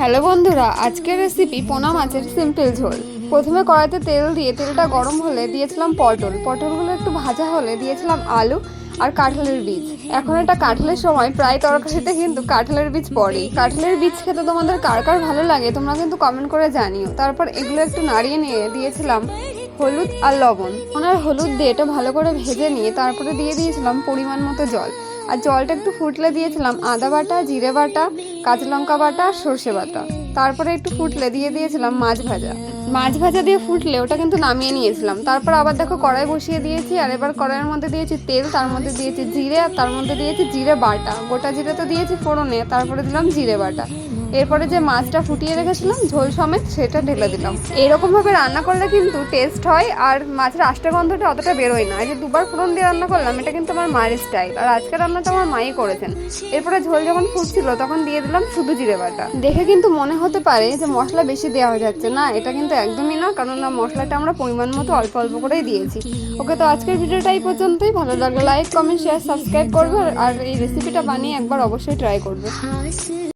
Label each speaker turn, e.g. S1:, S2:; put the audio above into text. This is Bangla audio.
S1: হ্যালো বন্ধুরা, আজকের রেসিপি পোনা মাছের সিম্পল ঝোল। প্রথমে কড়াইতে তেল দিয়ে, তেলটা গরম হলে দিয়েছিলাম পটল। পটলগুলো একটু ভাজা হলে দিয়েছিলাম আলু আর কাঁঠালের বীজ। এখন এটা কাঁঠালের সময়, প্রায় তরকারিতে কিন্তু কাঁঠালের বীজ পড়ে কাঁঠালের বীজ খেতে তোমাদের কার কার ভালো লাগে, তোমরা কিন্তু কমেন্ট করে জানিও। তারপর এগুলো একটু নাড়িয়ে নিয়ে দিয়েছিলাম হলুদ আর লবণ। ওনার হলুদ দিয়ে এটা ভালো করে ভেজে নিয়ে, তারপরে দিয়ে দিয়েছিলাম পরিমাণ মতো জল। আর জলটা একটু ফুটলে দিয়েছিলাম, আদা বাটা, জিরে বাটা, কাঁচা লঙ্কা বাটা, সর্ষে বাটা। তারপরে একটু ফুটলে দিয়ে দিয়েছিলাম মাছ ভাজা। মাছ ভাজা দিয়ে ফুটলে ওটা কিন্তু নামিয়ে নিয়েছিলাম। তারপর আবার দেখো কড়াই বসিয়ে দিয়েছি, আর এবার কড়াইয়ের মধ্যে দিয়েছি তেল, তার মধ্যে দিয়েছি জিরে, আর তার মধ্যে দিয়েছি জিরে বাটা। গোটা জিরে তো দিয়েছি ফোড়নে, তারপরে দিলাম জিরে বাটা। এরপরে যে মাছটা ফুটিয়ে রেখেছিলাম, ঝোল সমেত সেটা ঢেলে দিলাম। এরকমভাবে রান্না করলে কিন্তু টেস্ট হয়, আর মাছের আষ্টা গন্ধটা অতটা বেরোয় না। যে দুবার ফোড়ন দিয়ে রান্না করলাম, এটা কিন্তু আমার মায়ের স্টাইল আর আজকে রান্নাটা আমার মাই করেছেন। এরপরে ঝোল যখন ফুটছিল, তখন দিয়ে দিলাম শুধু জিরে বাটা। দেখে কিন্তু মনে হতে পারে যে মশলা বেশি দেওয়া হয়ে যাচ্ছে না, এটা কিন্তু একদমই না কারণ না মশলাটা আমরা পরিমাণ মতো অল্প অল্প করেই দিয়েছি। ওকে, তো আজকের ভিডিওটা এই পর্যন্তই। ভালো লাগলে লাইক কমেন্ট শেয়ার সাবস্ক্রাইব করবে। আর এই রেসিপিটা বানিয়ে একবার অবশ্যই ট্রাই করবে।